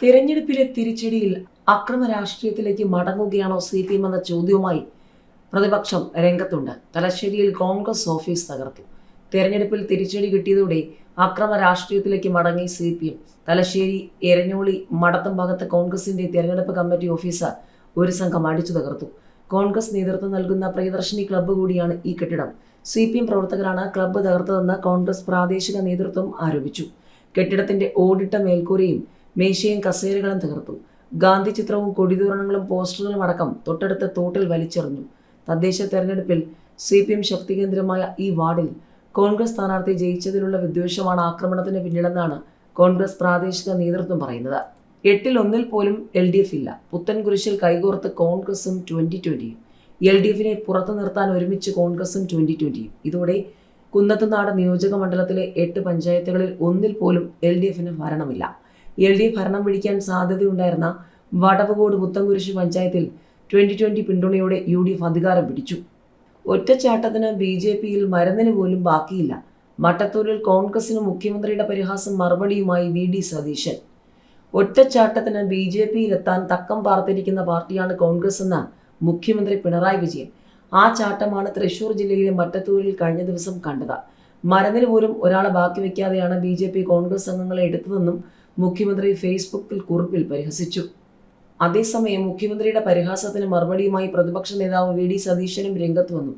തിരഞ്ഞെടുപ്പിലെ തിരിച്ചടിയിൽ അക്രമ രാഷ്ട്രീയത്തിലേക്ക് മടങ്ങുകയാണോ സി പി എം എന്ന ചോദ്യവുമായി പ്രതിപക്ഷം രംഗത്തുണ്ട്. തലശ്ശേരിയിൽ കോൺഗ്രസ് ഓഫീസ് തകർത്തു. തെരഞ്ഞെടുപ്പിൽ തിരിച്ചടി കിട്ടിയതോടെ അക്രമ രാഷ്ട്രീയത്തിലേക്ക് മടങ്ങി C P M. Thalassery Eranholi Madatham ഭാഗത്ത് കോൺഗ്രസിന്റെ തെരഞ്ഞെടുപ്പ് കമ്മിറ്റി ഓഫീസർ ഒരു സംഘം അടിച്ചു തകർത്തു. കോൺഗ്രസ് നേതൃത്വം നൽകുന്ന പ്രിയദർശിനി ക്ലബ്ബ് കൂടിയാണ് ഈ കെട്ടിടം. സി പി എം പ്രവർത്തകരാണ് ക്ലബ്ബ് തകർത്തതെന്ന് കോൺഗ്രസ് പ്രാദേശിക നേതൃത്വം ആരോപിച്ചു. കെട്ടിടത്തിന്റെ ഓടിട്ട മേൽക്കൂരയും മേശയും കസേരകളും തകർത്തു ഗാന്ധി ചിത്രവും കൊടിതൂരണങ്ങളും പോസ്റ്ററുകളും അടക്കം തൊട്ടടുത്ത തോട്ടിൽ വലിച്ചെറിഞ്ഞു. തദ്ദേശ തെരഞ്ഞെടുപ്പിൽ സി പി എം ശക്തി കേന്ദ്രമായ ഈ വാർഡിൽ കോൺഗ്രസ് സ്ഥാനാർത്ഥി ജയിച്ചതിലുള്ള വിദ്വേഷമാണ് ആക്രമണത്തിന് പിന്നിലെന്നാണ് കോൺഗ്രസ് പ്രാദേശിക നേതൃത്വം പറയുന്നത്. എട്ടിൽ ഒന്നിൽ പോലും എൽ ഡി എഫ് ഇല്ല. പുത്തൻകുരിശിൽ കൈകോർത്ത് കോൺഗ്രസും ട്വന്റി ട്വന്റിയും എൽ ഡി എഫിനെ പുറത്തു നിർത്താൻ ഒരുമിച്ച് കോൺഗ്രസും ട്വന്റി ട്വന്റിയും ഇതോടെ കുന്നത്തുനാട് നിയോജക മണ്ഡലത്തിലെ എട്ട് പഞ്ചായത്തുകളിൽ ഒന്നിൽ പോലും എൽ ഡി എഫിന് ഭരണമില്ല. എൽ ഡി എഫ് ഭരണം പിടിക്കാൻ സാധ്യതയുണ്ടായിരുന്ന വടവുകോട് പുത്തംകുരിശ് പഞ്ചായത്തിൽ ട്വന്റി ട്വന്റി പിന്തുണയോടെ യു ഡി എഫ് അധികാരം പിടിച്ചു. ഒറ്റച്ചാട്ടത്തിന് ബി ജെ പിയിൽ മരുന്നിന് പോലും ബാക്കിയില്ല. മട്ടത്തൂരിൽ കോൺഗ്രസിന് മുഖ്യമന്ത്രിയുടെ പരിഹാസം മറുപടിയുമായി വി ഡി സതീശൻ. ഒറ്റച്ചാട്ടത്തിന് ബി ജെ പിയിലെത്താൻ തക്കം പാർത്തിരിക്കുന്ന പാർട്ടിയാണ് കോൺഗ്രസ് എന്ന് മുഖ്യമന്ത്രി പിണറായി വിജയൻ. ആ ചാട്ടമാണ് തൃശൂർ ജില്ലയിലെ മട്ടത്തൂരിൽ കഴിഞ്ഞ ദിവസം കണ്ടത്. മരുന്നിന് പോലും ഒരാളെ ബാക്കി വയ്ക്കാതെയാണ് ബി കോൺഗ്രസ് അംഗങ്ങളെ എടുത്തതെന്നും മുഖ്യമന്ത്രി ഫേസ്ബുക്കിൽ കുറിപ്പിൽ പരിഹസിച്ചു. അതേസമയം മുഖ്യമന്ത്രിയുടെ പരിഹാസത്തിന് മറുപടിയുമായി പ്രതിപക്ഷ നേതാവ് വി ഡി സതീശനും രംഗത്ത് വന്നു.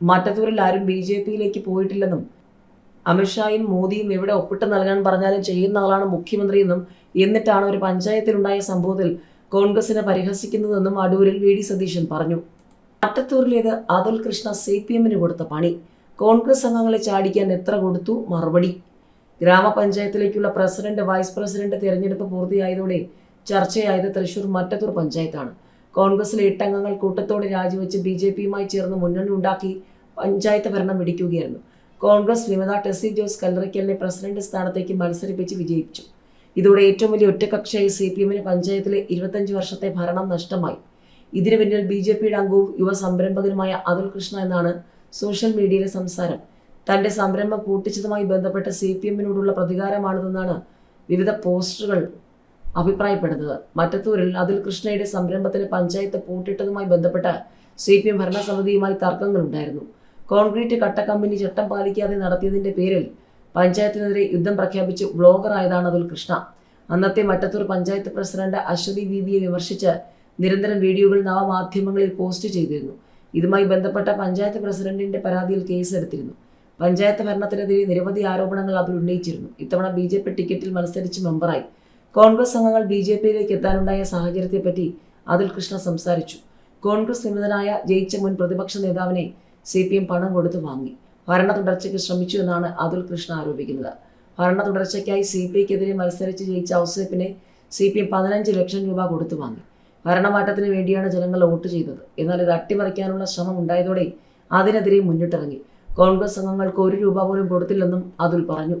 മട്ടത്തൂരിൽ ആരും ബി ജെ പിയിലേക്ക് പോയിട്ടില്ലെന്നും അമിത്ഷായും മോദിയും എവിടെ ഒപ്പിട്ട് നൽകാൻ പറഞ്ഞാലും ചെയ്യുന്ന ആളാണ് മുഖ്യമന്ത്രിയെന്നും എന്നിട്ടാണ് ഒരു പഞ്ചായത്തിലുണ്ടായ സംഭവത്തിൽ കോൺഗ്രസിനെ പരിഹസിക്കുന്നതെന്നും അടൂരിൽ വി ഡി സതീശൻ പറഞ്ഞു. മട്ടത്തൂരിലേത് അതുൽ കൃഷ്ണ സി പി എമ്മിന് കൊടുത്ത പണി. കോൺഗ്രസ് അംഗങ്ങളെ ചാടിക്കാൻ എത്ര കൊടുത്തു? മറുപടി. ഗ്രാമപഞ്ചായത്തിലേക്കുള്ള പ്രസിഡന്റ് വൈസ് പ്രസിഡന്റ് തിരഞ്ഞെടുപ്പ് പൂർത്തിയായതോടെ ചർച്ചയായത് തൃശൂർ മറ്റത്തൂർ പഞ്ചായത്താണ്. കോൺഗ്രസിലെ എട്ടംഗങ്ങൾ കൂട്ടത്തോടെ രാജിവെച്ച് ബി ജെ പിയുമായി ചേർന്ന് മുന്നണി ഉണ്ടാക്കി പഞ്ചായത്ത് ഭരണം പിടിക്കുകയായിരുന്നു കോൺഗ്രസ് വിമത ടെസി ജോസ് കല്ലറയ്ക്കലിനെ പ്രസിഡന്റ് സ്ഥാനത്തേക്ക് മത്സരിപ്പിച്ച് വിജയിച്ചു ഇതോടെ ഏറ്റവും വലിയ ഒറ്റകക്ഷിയായി സി പി എമ്മിന് പഞ്ചായത്തിലെ ഇരുപത്തഞ്ച് വർഷത്തെ ഭരണം നഷ്ടമായി. ഇതിനു പിന്നിൽ ബി ജെ പിയുടെ അംഗവും യുവ സംരംഭകനുമായ അതുൽ കൃഷ്ണ എന്നാണ് സോഷ്യൽ മീഡിയയിലെ സംസാരം. തന്റെ സംരംഭം പൂട്ടിച്ചതുമായി ബന്ധപ്പെട്ട് സി പി എമ്മിനോടുള്ള പ്രതികാരമാണിതെന്നാണ് വിവിധ പോസ്റ്ററുകൾ അഭിപ്രായപ്പെടുന്നത്. മറ്റത്തൂരിൽ അതിൽ കൃഷ്ണയുടെ സംരംഭത്തിന് പഞ്ചായത്ത് പൂട്ടിട്ടതുമായി ബന്ധപ്പെട്ട് സി പി എം ഭരണസമിതിയുമായി തർക്കങ്ങളുണ്ടായിരുന്നു. കോൺക്രീറ്റ് കട്ട കമ്പനി ചട്ടം പാലിക്കാതെ നടത്തിയതിന്റെ പേരിൽ പഞ്ചായത്തിനെതിരെ യുദ്ധം പ്രഖ്യാപിച്ച് ബ്ലോഗറായതാണ് അതുൽ കൃഷ്ണ. അന്നത്തെ മറ്റത്തൂർ പഞ്ചായത്ത് പ്രസിഡന്റ് അശ്വതി ബീബിയെ വിമർശിച്ച് നിരന്തരം വീഡിയോകൾ നവമാധ്യമങ്ങളിൽ പോസ്റ്റ് ചെയ്തിരുന്നു. ഇതുമായി ബന്ധപ്പെട്ട പഞ്ചായത്ത് പ്രസിഡന്റിന്റെ പരാതിയിൽ കേസെടുത്തിരുന്നു. പഞ്ചായത്ത് ഭരണത്തിനെതിരെ നിരവധി ആരോപണങ്ങൾ അതിൽ ഉന്നയിച്ചിരുന്നു. ഇത്തവണ ബി ജെ പി ടിക്കറ്റിൽ മത്സരിച്ച് മെമ്പറായി. കോൺഗ്രസ് അംഗങ്ങൾ ബി ജെ പിയിലേക്ക് എത്താനുണ്ടായ സാഹചര്യത്തെപ്പറ്റി അതിൽ കൃഷ്ണ സംസാരിച്ചു. കോൺഗ്രസ് വിമതനായ ജയിച്ച മുൻ പ്രതിപക്ഷ നേതാവിനെ സി പി എം പണം കൊടുത്തു വാങ്ങി. ഭരണ തുടർച്ചയ്ക്ക് ശ്രമിച്ചു എന്നാണ് അതുൽ കൃഷ്ണ ആരോപിക്കുന്നത്. ഭരണ തുടർച്ചയ്ക്കായി സി പി ഐക്കെതിരെ മത്സരിച്ച് ജയിച്ച ഔസേപ്പിനെ സി പി എം പതിനഞ്ച് ലക്ഷം രൂപ കൊടുത്തു വാങ്ങി. ഭരണമാറ്റത്തിന് വേണ്ടിയാണ് ജനങ്ങൾ വോട്ട് ചെയ്തത്. എന്നാൽ ഇത് അട്ടിമറിക്കാനുള്ള ശ്രമം ഉണ്ടായതോടെ അതിനെതിരെ മുന്നിട്ടിറങ്ങി. കോൺഗ്രസ് അംഗങ്ങൾക്ക് ഒരു രൂപ പോലും കൊടുത്തില്ലെന്നും അതുൽ പറഞ്ഞു